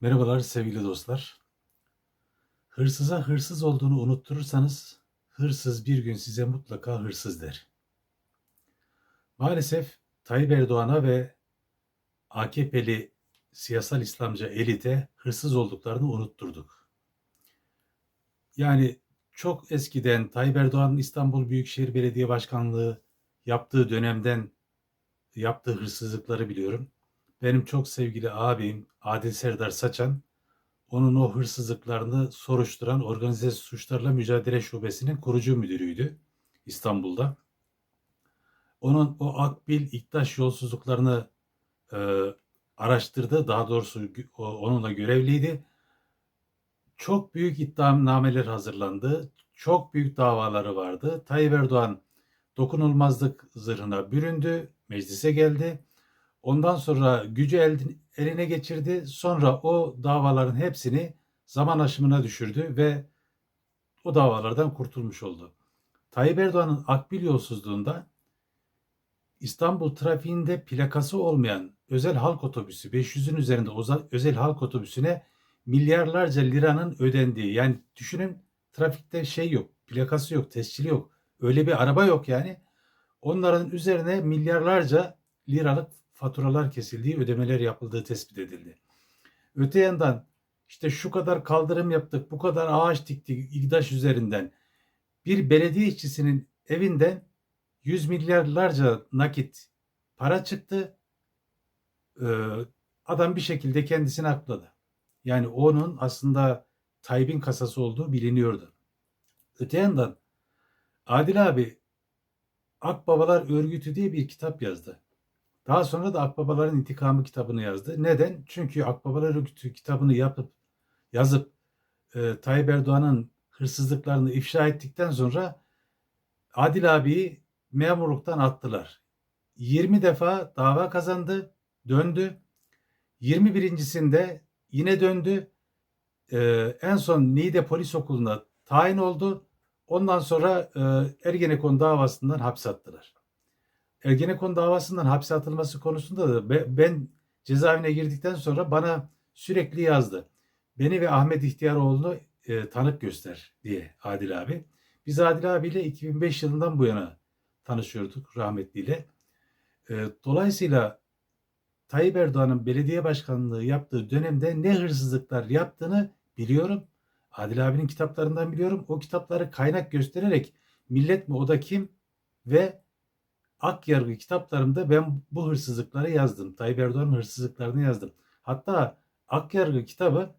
Merhabalar sevgili dostlar. Hırsıza hırsız olduğunu unutturursanız hırsız bir gün size mutlaka hırsız der. Maalesef Tayyip Erdoğan'a ve AKP'li siyasal İslamcı elite hırsız olduklarını unutturduk. Yani çok eskiden Tayyip Erdoğan'ın İstanbul Büyükşehir Belediye Başkanlığı yaptığı dönemden yaptığı hırsızlıkları biliyorum. Benim çok sevgili abim Adil Serdar Saçan onun o hırsızlıklarını soruşturan Organize Suçlarla Mücadele Şubesi'nin kurucu müdürüydü İstanbul'da. Onun o Akbil İktaş yolsuzluklarını e, araştırdı. Daha doğrusu onunla görevliydi. Çok büyük iddianameler hazırlandı. Çok büyük davaları vardı. Tayyip Erdoğan dokunulmazlık zırhına büründü. Meclise geldi. Ondan sonra gücü elin- eline geçirdi. Sonra o davaların hepsini zaman aşımına düşürdü ve o davalardan kurtulmuş oldu. Tayyip Erdoğan'ın akbil yolsuzluğunda İstanbul trafiğinde plakası olmayan özel halk otobüsü 500'ün üzerinde özel halk otobüsüne milyarlarca liranın ödendiği yani düşünün trafikte şey yok plakası yok tescili yok öyle bir araba yok yani onların üzerine milyarlarca liralık faturalar kesildiği ödemeler yapıldığı tespit edildi. Öte yandan işte şu kadar kaldırım yaptık bu kadar ağaç diktik İGDAŞ üzerinden bir belediye işçisinin evinden yüz milyarlarca nakit para çıktı. Ee, adam bir şekilde kendisini akladı. Yani onun aslında Tayyip'in kasası olduğu biliniyordu. Öte yandan Adil abi Akbabalar Örgütü diye bir kitap yazdı. Daha sonra da Akbabaların İntikamı kitabını yazdı. Neden? Çünkü Akbabalar Örgütü kitabını yapıp yazıp e, Tayyip Erdoğan'ın hırsızlıklarını ifşa ettikten sonra Adil abiyi memurluktan attılar. 20 defa dava kazandı, döndü. 21.sinde yine döndü. Ee, en son Niğde Polis Okulu'na tayin oldu. Ondan sonra e, Ergenekon davasından hapse attılar. Ergenekon davasından hapse atılması konusunda da be- ben cezaevine girdikten sonra bana sürekli yazdı. Beni ve Ahmet İhtiyaroğlu'nu e, tanık göster diye Adil abi. Biz Adil abiyle 2005 yılından bu yana tanışıyorduk rahmetliyle. E, dolayısıyla Tayyip Erdoğan'ın belediye başkanlığı yaptığı dönemde ne hırsızlıklar yaptığını biliyorum. Adil abinin kitaplarından biliyorum. O kitapları kaynak göstererek millet mi o da kim ve Ak Yargı kitaplarımda ben bu hırsızlıkları yazdım. Tayyip Erdoğan'ın hırsızlıklarını yazdım. Hatta Ak Yargı kitabı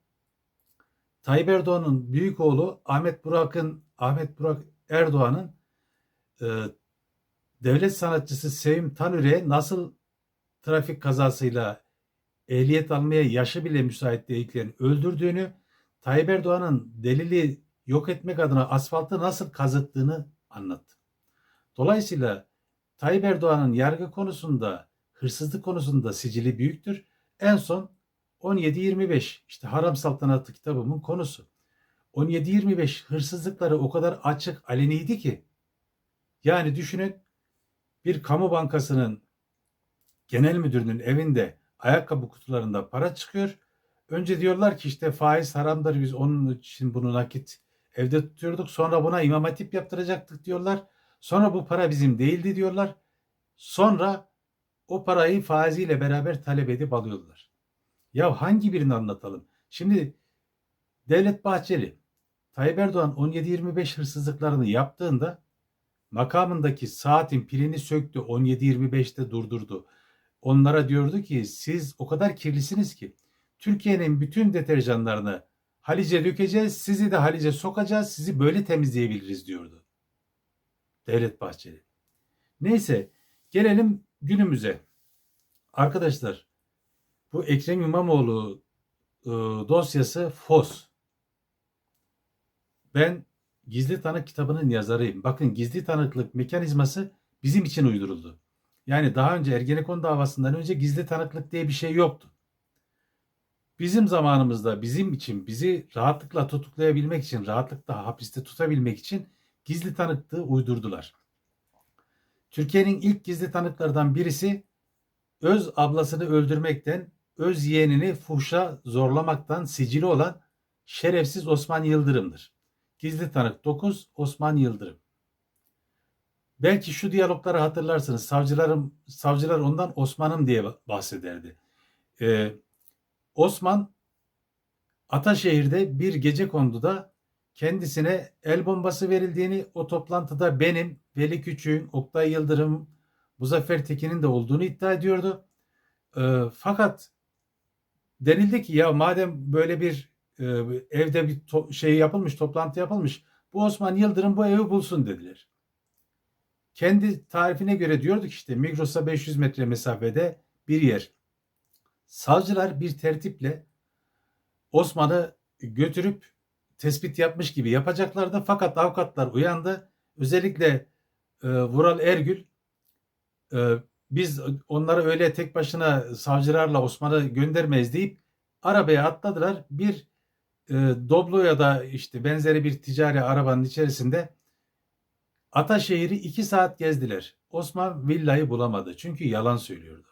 Tayyip Erdoğan'ın büyük oğlu Ahmet Burak'ın Ahmet Burak Erdoğan'ın e, devlet sanatçısı Sevim Tanür'e nasıl trafik kazasıyla ehliyet almaya yaşı bile müsait değilken öldürdüğünü, Tayyip Erdoğan'ın delili yok etmek adına asfaltı nasıl kazıttığını anlattı. Dolayısıyla Tayyip Erdoğan'ın yargı konusunda, hırsızlık konusunda sicili büyüktür. En son 17-25 işte Haram Saltanatı kitabımın konusu. 17-25 hırsızlıkları o kadar açık, aleniydi ki yani düşünün bir kamu bankasının genel müdürünün evinde ayakkabı kutularında para çıkıyor. Önce diyorlar ki işte faiz haramdır biz onun için bunu nakit evde tutuyorduk. Sonra buna imam hatip yaptıracaktık diyorlar. Sonra bu para bizim değildi diyorlar. Sonra o parayı faiziyle beraber talep edip alıyorlar. Ya hangi birini anlatalım? Şimdi Devlet Bahçeli Tayyip Erdoğan 17-25 hırsızlıklarını yaptığında makamındaki saatin pilini söktü 17-25'te durdurdu. Onlara diyordu ki siz o kadar kirlisiniz ki Türkiye'nin bütün deterjanlarını Halice dökeceğiz, sizi de Halice sokacağız, sizi böyle temizleyebiliriz diyordu. Devlet Bahçeli. Neyse gelelim günümüze. Arkadaşlar bu Ekrem İmamoğlu e, dosyası fos. Ben Gizli Tanık kitabının yazarıyım. Bakın gizli tanıklık mekanizması bizim için uyduruldu. Yani daha önce Ergenekon davasından önce gizli tanıklık diye bir şey yoktu. Bizim zamanımızda bizim için bizi rahatlıkla tutuklayabilmek için, rahatlıkla hapiste tutabilmek için gizli tanıklığı uydurdular. Türkiye'nin ilk gizli tanıklardan birisi öz ablasını öldürmekten öz yeğenini fuhşa zorlamaktan sicili olan şerefsiz Osman Yıldırım'dır. Gizli tanık 9 Osman Yıldırım. Belki şu diyalogları hatırlarsınız. Savcılarım, savcılar ondan Osman'ım diye bahsederdi. Ee, Osman Ataşehir'de bir gece konduda kendisine el bombası verildiğini, o toplantıda benim, Veli Küçük'ün, Oktay Yıldırım, Muzaffer Tekin'in de olduğunu iddia ediyordu. Ee, fakat denildi ki ya madem böyle bir e, evde bir to- şey yapılmış, toplantı yapılmış, bu Osman Yıldırım bu evi bulsun dediler. Kendi tarifine göre diyorduk işte Migros'a 500 metre mesafede bir yer. Savcılar bir tertiple Osman'ı götürüp tespit yapmış gibi yapacaklardı. Fakat avukatlar uyandı. Özellikle e, Vural Ergül e, biz onları öyle tek başına savcılarla Osman'ı göndermeyiz deyip arabaya atladılar. Bir e, Doblo ya da işte benzeri bir ticari arabanın içerisinde Ataşehir'i iki saat gezdiler. Osman villayı bulamadı. Çünkü yalan söylüyordu.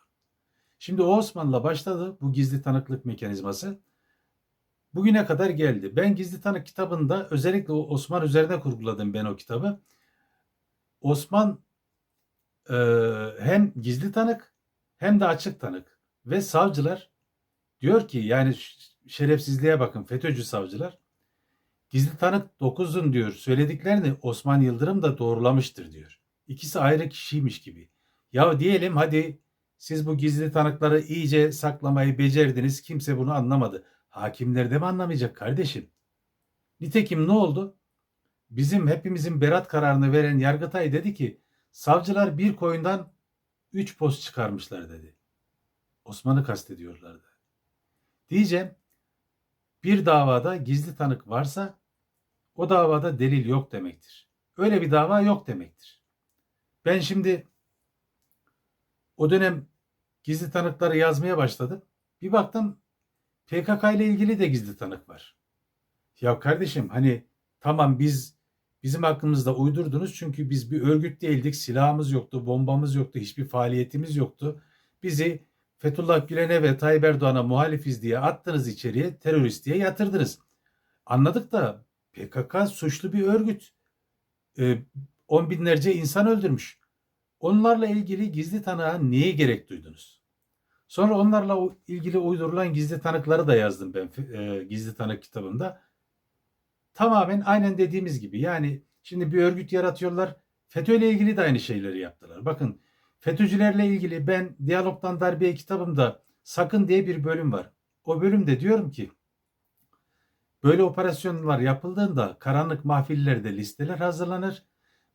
Şimdi o Osman'la başladı bu gizli tanıklık mekanizması. Bugüne kadar geldi. Ben gizli tanık kitabında özellikle Osman üzerine kurguladım ben o kitabı. Osman e, hem gizli tanık hem de açık tanık ve savcılar diyor ki yani şerefsizliğe bakın FETÖ'cü savcılar gizli tanık 9'un diyor söylediklerini Osman Yıldırım da doğrulamıştır diyor. İkisi ayrı kişiymiş gibi. Ya diyelim hadi siz bu gizli tanıkları iyice saklamayı becerdiniz kimse bunu anlamadı. Hakimler de mi anlamayacak kardeşim? Nitekim ne oldu? Bizim hepimizin berat kararını veren Yargıtay dedi ki savcılar bir koyundan üç post çıkarmışlar dedi. Osman'ı kastediyorlardı. Diyeceğim bir davada gizli tanık varsa o davada delil yok demektir. Öyle bir dava yok demektir. Ben şimdi o dönem gizli tanıkları yazmaya başladım. Bir baktım PKK ile ilgili de gizli tanık var. Ya kardeşim hani tamam biz bizim hakkımızda uydurdunuz çünkü biz bir örgüt değildik. Silahımız yoktu, bombamız yoktu, hiçbir faaliyetimiz yoktu. Bizi Fethullah Gülen'e ve Tayyip Erdoğan'a muhalifiz diye attınız içeriye, terörist diye yatırdınız. Anladık da PKK suçlu bir örgüt. Ee, on binlerce insan öldürmüş. Onlarla ilgili gizli tanığa niye gerek duydunuz? Sonra onlarla ilgili uydurulan gizli tanıkları da yazdım ben e, gizli tanık kitabımda. Tamamen aynen dediğimiz gibi yani şimdi bir örgüt yaratıyorlar. FETÖ ile ilgili de aynı şeyleri yaptılar. Bakın FETÖ'cülerle ilgili ben Diyalogdan Darbe'ye kitabımda sakın diye bir bölüm var. O bölümde diyorum ki böyle operasyonlar yapıldığında karanlık mahfillerde listeler hazırlanır.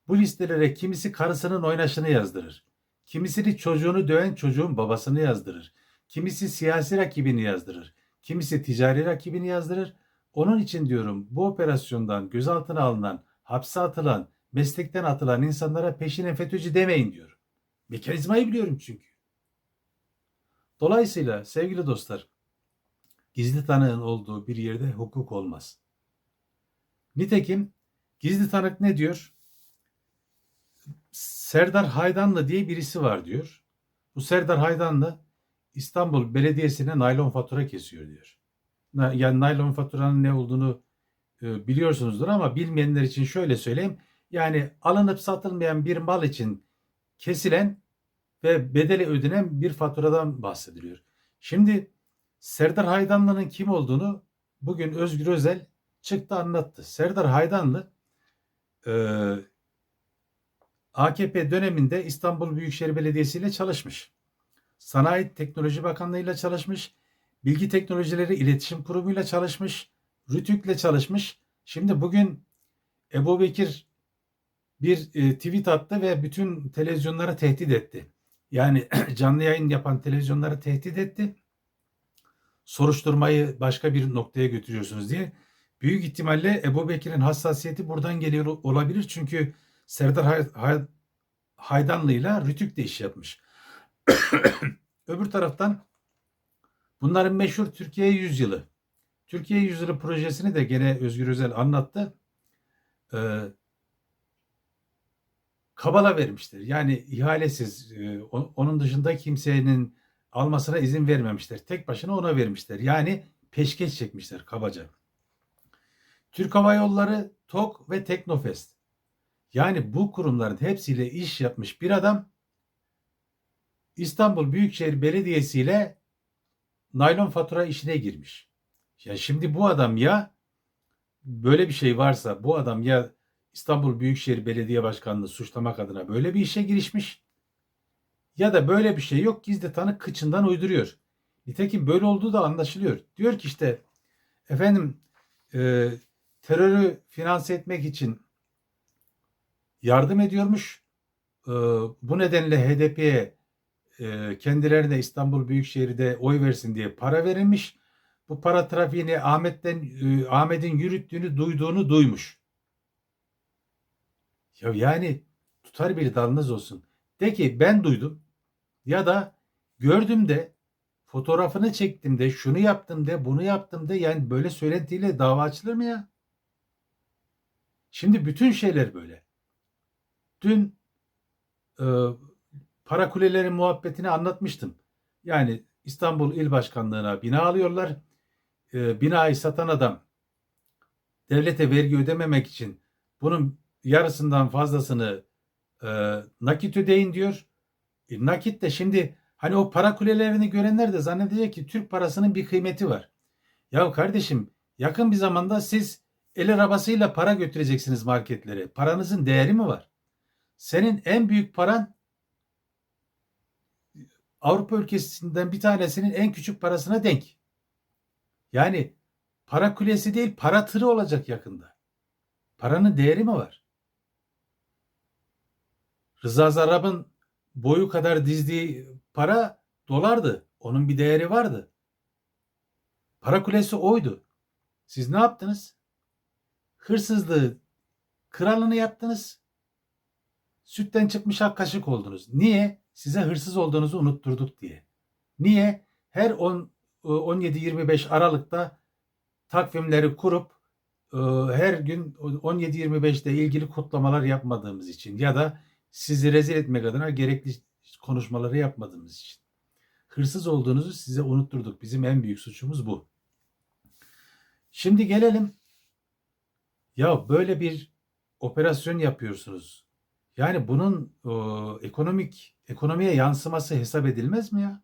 Bu listelere kimisi karısının oynaşını yazdırır. Kimisini çocuğunu döven çocuğun babasını yazdırır. Kimisi siyasi rakibini yazdırır. Kimisi ticari rakibini yazdırır. Onun için diyorum bu operasyondan gözaltına alınan, hapse atılan, meslekten atılan insanlara peşine FETÖ'cü demeyin diyorum. Mekanizmayı biliyorum çünkü. Dolayısıyla sevgili dostlar, gizli tanığın olduğu bir yerde hukuk olmaz. Nitekim gizli tanık ne diyor? Serdar Haydanlı diye birisi var diyor. Bu Serdar Haydanlı İstanbul Belediyesi'ne naylon fatura kesiyor diyor. Yani naylon faturanın ne olduğunu e, biliyorsunuzdur ama bilmeyenler için şöyle söyleyeyim. Yani alınıp satılmayan bir mal için kesilen ve bedeli ödenen bir faturadan bahsediliyor. Şimdi Serdar Haydanlı'nın kim olduğunu bugün Özgür Özel çıktı anlattı. Serdar Haydanlı e, AKP döneminde İstanbul Büyükşehir Belediyesi ile çalışmış. Sanayi Teknoloji Bakanlığı ile çalışmış. Bilgi Teknolojileri İletişim Kurumu ile çalışmış. Rütük'le çalışmış. Şimdi bugün Ebu Bekir bir e, tweet attı ve bütün televizyonları tehdit etti. Yani canlı yayın yapan televizyonları tehdit etti. Soruşturmayı başka bir noktaya götürüyorsunuz diye. Büyük ihtimalle Ebu Bekir'in hassasiyeti buradan geliyor olabilir. Çünkü Serdar Hay Hay Haydanlı ile Rütük de iş yapmış. Öbür taraftan bunların meşhur Türkiye Yüzyılı. Türkiye Yüzyılı projesini de gene Özgür Özel anlattı. Ee, kabala vermiştir. Yani ihalesiz, e, onun dışında kimsenin almasına izin vermemişler. Tek başına ona vermişler. Yani peşkeş çekmişler kabaca. Türk Hava Yolları, TOK ve Teknofest. Yani bu kurumların hepsiyle iş yapmış bir adam İstanbul Büyükşehir Belediyesi ile naylon fatura işine girmiş. Ya şimdi bu adam ya böyle bir şey varsa bu adam ya İstanbul Büyükşehir Belediye Başkanlığı suçlamak adına böyle bir işe girişmiş ya da böyle bir şey yok gizli tanık kıçından uyduruyor. Nitekim böyle olduğu da anlaşılıyor. Diyor ki işte efendim e, terörü finanse etmek için yardım ediyormuş. E, bu nedenle HDP'ye e, kendilerine İstanbul Büyükşehir'de oy versin diye para verilmiş. Bu para trafiğini Ahmet'ten e, Ahmet'in yürüttüğünü duyduğunu duymuş. Ya yani tutar bir dalınız olsun. De ki ben duydum ya da gördüm de fotoğrafını çektim de şunu yaptım de bunu yaptım de yani böyle söylentiyle dava açılır mı ya? Şimdi bütün şeyler böyle. Dün e, para kuleleri muhabbetini anlatmıştım. Yani İstanbul İl Başkanlığı'na bina alıyorlar. E, binayı satan adam devlete vergi ödememek için bunun yarısından fazlasını e, nakit ödeyin diyor. E, nakit de şimdi hani o para kulelerini görenler de zannedecek ki Türk parasının bir kıymeti var. Ya kardeşim yakın bir zamanda siz el arabasıyla para götüreceksiniz marketlere. Paranızın değeri mi var? Senin en büyük paran Avrupa ülkesinden bir tanesinin en küçük parasına denk. Yani para kulesi değil para tırı olacak yakında. Paranın değeri mi var? Rıza Zarrab'ın boyu kadar dizdiği para dolardı. Onun bir değeri vardı. Para kulesi oydu. Siz ne yaptınız? Hırsızlığı kralını yaptınız. Sütten çıkmış ak kaşık oldunuz. Niye? Size hırsız olduğunuzu unutturduk diye. Niye? Her 10 17-25 Aralık'ta takvimleri kurup e, her gün 17-25'te ilgili kutlamalar yapmadığımız için ya da sizi rezil etmek adına gerekli konuşmaları yapmadığımız için. Hırsız olduğunuzu size unutturduk. Bizim en büyük suçumuz bu. Şimdi gelelim. Ya böyle bir operasyon yapıyorsunuz. Yani bunun e, ekonomik ekonomiye yansıması hesap edilmez mi ya?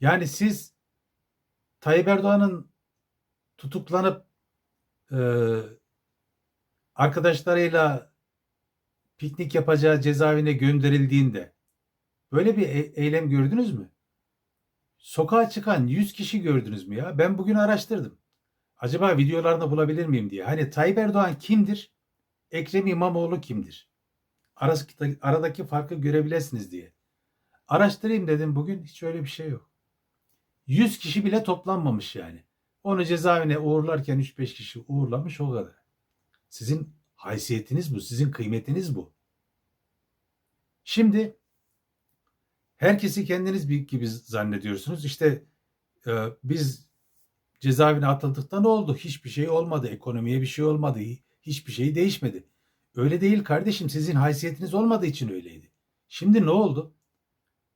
Yani siz Tayyip Erdoğan'ın tutuklanıp e, arkadaşlarıyla piknik yapacağı cezaevine gönderildiğinde böyle bir e- eylem gördünüz mü? Sokağa çıkan 100 kişi gördünüz mü ya? Ben bugün araştırdım. Acaba videolarını bulabilir miyim diye. Hani Tayyip Erdoğan kimdir? Ekrem İmamoğlu kimdir? Aradaki, farkı görebilirsiniz diye. Araştırayım dedim bugün hiç öyle bir şey yok. 100 kişi bile toplanmamış yani. Onu cezaevine uğurlarken 3-5 kişi uğurlamış o kadar. Sizin haysiyetiniz bu, sizin kıymetiniz bu. Şimdi herkesi kendiniz bir gibi zannediyorsunuz. İşte e, biz cezaevine atıldıkta ne oldu? Hiçbir şey olmadı. Ekonomiye bir şey olmadı. Hiçbir şey değişmedi. Öyle değil kardeşim. Sizin haysiyetiniz olmadığı için öyleydi. Şimdi ne oldu?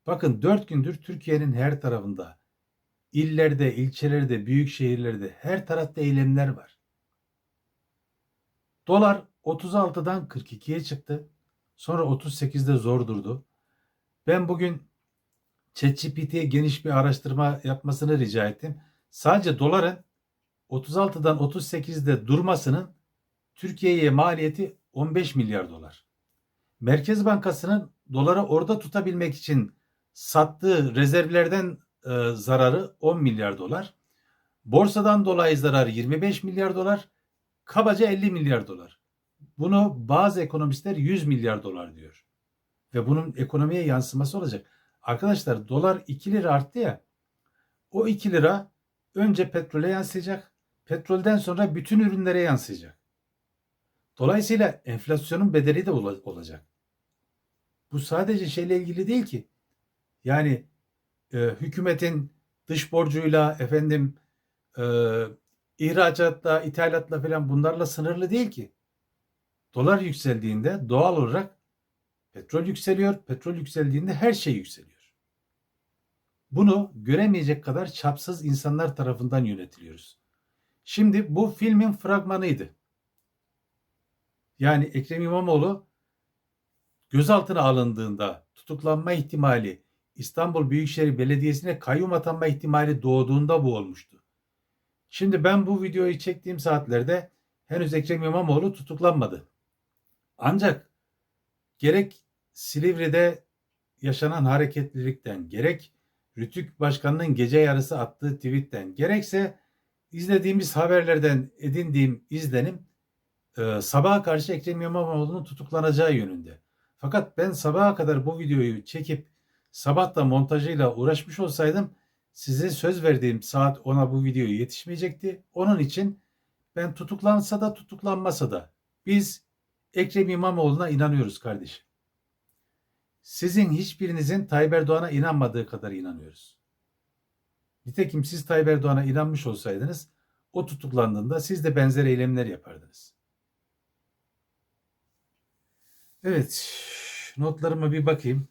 Bakın dört gündür Türkiye'nin her tarafında, illerde, ilçelerde, büyük şehirlerde her tarafta eylemler var. Dolar 36'dan 42'ye çıktı. Sonra 38'de zor durdu. Ben bugün ChatGPT'ye geniş bir araştırma yapmasını rica ettim. Sadece doların 36'dan 38'de durmasının Türkiye'ye maliyeti 15 milyar dolar. Merkez Bankası'nın doları orada tutabilmek için sattığı rezervlerden e, zararı 10 milyar dolar. Borsadan dolayı zarar 25 milyar dolar. Kabaca 50 milyar dolar. Bunu bazı ekonomistler 100 milyar dolar diyor. Ve bunun ekonomiye yansıması olacak. Arkadaşlar dolar 2 lira arttı ya. O 2 lira önce petrole yansıyacak. Petrolden sonra bütün ürünlere yansıyacak. Dolayısıyla enflasyonun bedeli de olacak. Bu sadece şeyle ilgili değil ki. Yani e, hükümetin dış borcuyla efendim e, ihracatla, ithalatla falan bunlarla sınırlı değil ki. Dolar yükseldiğinde doğal olarak petrol yükseliyor. Petrol yükseldiğinde her şey yükseliyor. bunu göremeyecek kadar çapsız insanlar tarafından yönetiliyoruz. Şimdi bu filmin fragmanıydı. Yani Ekrem İmamoğlu gözaltına alındığında tutuklanma ihtimali İstanbul Büyükşehir Belediyesi'ne kayyum atanma ihtimali doğduğunda bu olmuştu. Şimdi ben bu videoyu çektiğim saatlerde henüz Ekrem İmamoğlu tutuklanmadı. Ancak gerek Silivri'de yaşanan hareketlilikten, gerek Rütük Başkanı'nın gece yarısı attığı tweetten, gerekse izlediğimiz haberlerden edindiğim izlenim e, sabaha karşı Ekrem İmamoğlu'nun tutuklanacağı yönünde. Fakat ben sabaha kadar bu videoyu çekip sabah da montajıyla uğraşmış olsaydım size söz verdiğim saat ona bu videoyu yetişmeyecekti. Onun için ben tutuklansa da tutuklanmasa da biz Ekrem İmamoğlu'na inanıyoruz kardeşim. Sizin hiçbirinizin Tayyip Erdoğan'a inanmadığı kadar inanıyoruz. Nitekim siz Tayyip Erdoğan'a inanmış olsaydınız o tutuklandığında siz de benzer eylemler yapardınız. Evet, notlarıma bir bakayım.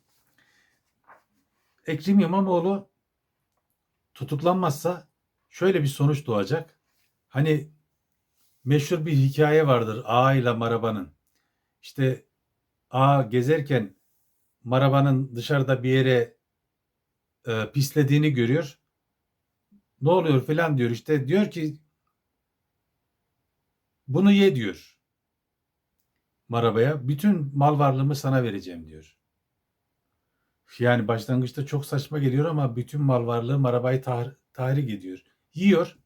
Ekrem İmamoğlu tutuklanmazsa şöyle bir sonuç doğacak. Hani meşhur bir hikaye vardır A ile Maraba'nın. İşte A gezerken Maraba'nın dışarıda bir yere e, pislediğini görüyor. Ne oluyor filan diyor işte diyor ki bunu ye diyor. Maraba'ya bütün mal varlığımı sana vereceğim diyor. Yani başlangıçta çok saçma geliyor ama bütün mal varlığı Maraba'yı tah- tahrik ediyor. Yiyor.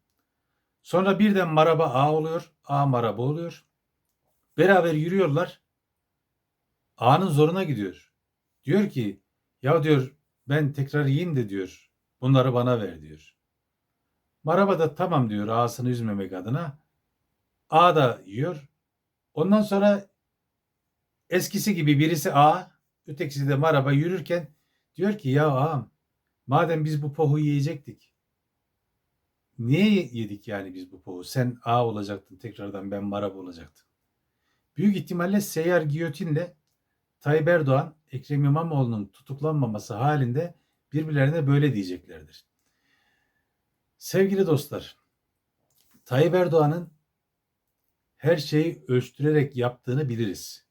Sonra birden Maraba A oluyor. A Maraba oluyor. Beraber yürüyorlar. A'nın zoruna gidiyor. Diyor ki ya diyor ben tekrar yiyeyim de diyor. Bunları bana ver diyor. Maraba da tamam diyor ağasını üzmemek adına. A da yiyor. Ondan sonra eskisi gibi birisi A, ötekisi de Maraba yürürken diyor ki ya ağam madem biz bu pohu yiyecektik. Niye yedik yani biz bu pohu? Sen A olacaktın tekrardan ben Maraba olacaktım. Büyük ihtimalle seyyar giyotinle Tayyip Erdoğan, Ekrem İmamoğlu'nun tutuklanmaması halinde birbirlerine böyle diyeceklerdir. Sevgili dostlar, Tayyip Erdoğan'ın her şeyi ölçtürerek yaptığını biliriz.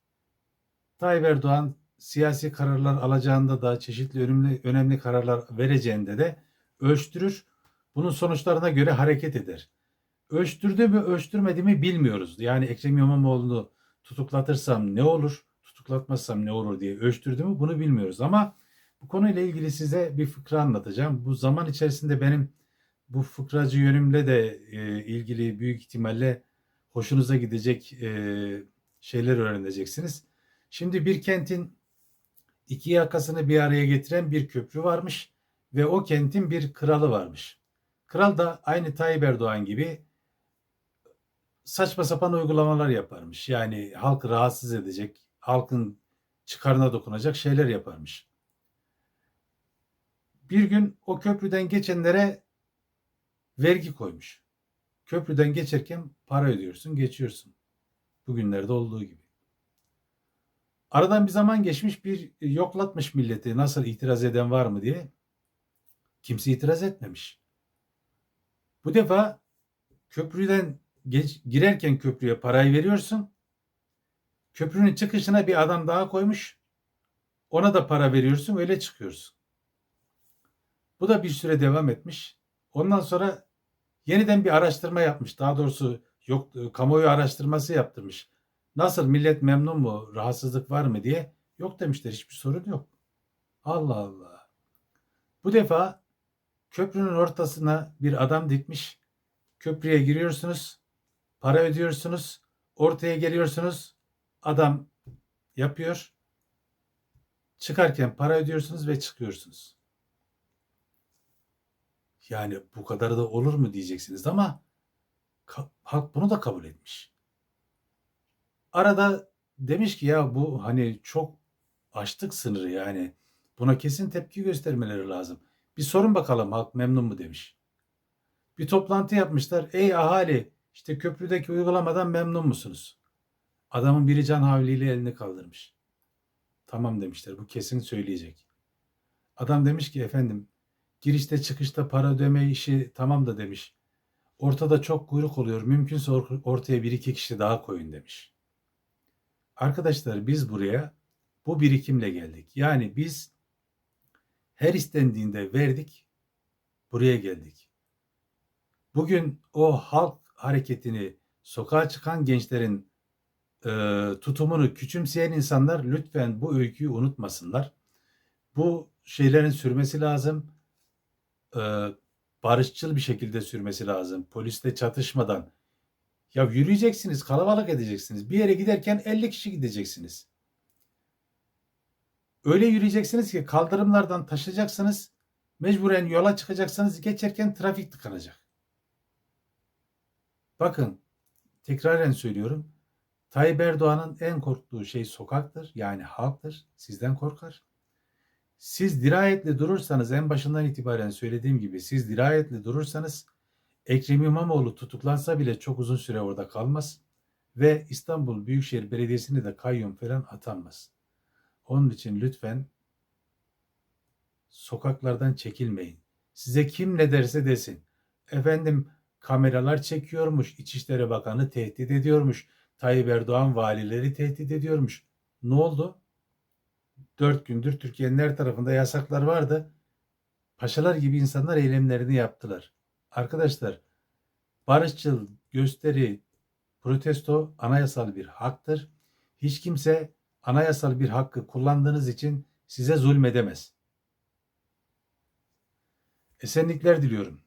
Tayyip Erdoğan siyasi kararlar alacağında da çeşitli önemli, önemli kararlar vereceğinde de ölçtürür. Bunun sonuçlarına göre hareket eder. Ölçtürdü mü ölçtürmedi mi bilmiyoruz. Yani Ekrem İmamoğlu'nu tutuklatırsam ne olur, tutuklatmazsam ne olur diye ölçtürdü mü bunu bilmiyoruz. Ama bu konuyla ilgili size bir fıkra anlatacağım. Bu zaman içerisinde benim bu fıkracı yönümle de e, ilgili büyük ihtimalle hoşunuza gidecek e, şeyler öğreneceksiniz. Şimdi bir kentin iki yakasını bir araya getiren bir köprü varmış ve o kentin bir kralı varmış. Kral da aynı Tayyip Erdoğan gibi saçma sapan uygulamalar yaparmış. Yani halkı rahatsız edecek, halkın çıkarına dokunacak şeyler yaparmış. Bir gün o köprüden geçenlere vergi koymuş. Köprüden geçerken para ödüyorsun, geçiyorsun. Bugünlerde olduğu gibi. Aradan bir zaman geçmiş bir yoklatmış milleti nasıl itiraz eden var mı diye. Kimse itiraz etmemiş. Bu defa köprüden geç, girerken köprüye parayı veriyorsun. Köprünün çıkışına bir adam daha koymuş. Ona da para veriyorsun öyle çıkıyorsun. Bu da bir süre devam etmiş. Ondan sonra yeniden bir araştırma yapmış. Daha doğrusu yok kamuoyu araştırması yaptırmış. Nasıl millet memnun mu? Rahatsızlık var mı diye. Yok demişler. Hiçbir sorun yok. Allah Allah. Bu defa köprünün ortasına bir adam dikmiş. Köprüye giriyorsunuz. Para ödüyorsunuz. Ortaya geliyorsunuz. Adam yapıyor. Çıkarken para ödüyorsunuz ve çıkıyorsunuz. Yani bu kadar da olur mu diyeceksiniz ama halk bunu da kabul etmiş. Arada demiş ki ya bu hani çok açtık sınırı yani. Buna kesin tepki göstermeleri lazım. Bir sorun bakalım halk memnun mu demiş. Bir toplantı yapmışlar. Ey ahali işte köprüdeki uygulamadan memnun musunuz? Adamın biri can havliyle elini kaldırmış. Tamam demişler bu kesin söyleyecek. Adam demiş ki efendim Girişte çıkışta para ödeme işi tamam da demiş. Ortada çok kuyruk oluyor. Mümkünse or- ortaya bir iki kişi daha koyun demiş. Arkadaşlar biz buraya bu birikimle geldik. Yani biz her istendiğinde verdik, buraya geldik. Bugün o halk hareketini, sokağa çıkan gençlerin e, tutumunu küçümseyen insanlar lütfen bu öyküyü unutmasınlar. Bu şeylerin sürmesi lazım. E, barışçıl bir şekilde sürmesi lazım. Polisle çatışmadan. Ya yürüyeceksiniz, kalabalık edeceksiniz. Bir yere giderken 50 kişi gideceksiniz. Öyle yürüyeceksiniz ki kaldırımlardan taşıyacaksınız. Mecburen yola çıkacaksınız. Geçerken trafik tıkanacak. Bakın tekraren söylüyorum. Tayyip Erdoğan'ın en korktuğu şey sokaktır. Yani halktır. Sizden korkar. Siz dirayetli durursanız en başından itibaren söylediğim gibi siz dirayetli durursanız Ekrem İmamoğlu tutuklansa bile çok uzun süre orada kalmaz ve İstanbul Büyükşehir Belediyesi'ne de kayyum falan atanmaz. Onun için lütfen sokaklardan çekilmeyin. Size kim ne derse desin. Efendim kameralar çekiyormuş, İçişleri Bakanı tehdit ediyormuş, Tayyip Erdoğan valileri tehdit ediyormuş. Ne oldu? Dört gündür Türkiye'nin her tarafında yasaklar vardı. Paşalar gibi insanlar eylemlerini yaptılar. Arkadaşlar barışçıl gösteri, protesto anayasal bir haktır. Hiç kimse anayasal bir hakkı kullandığınız için size zulmedemez. Esenlikler diliyorum.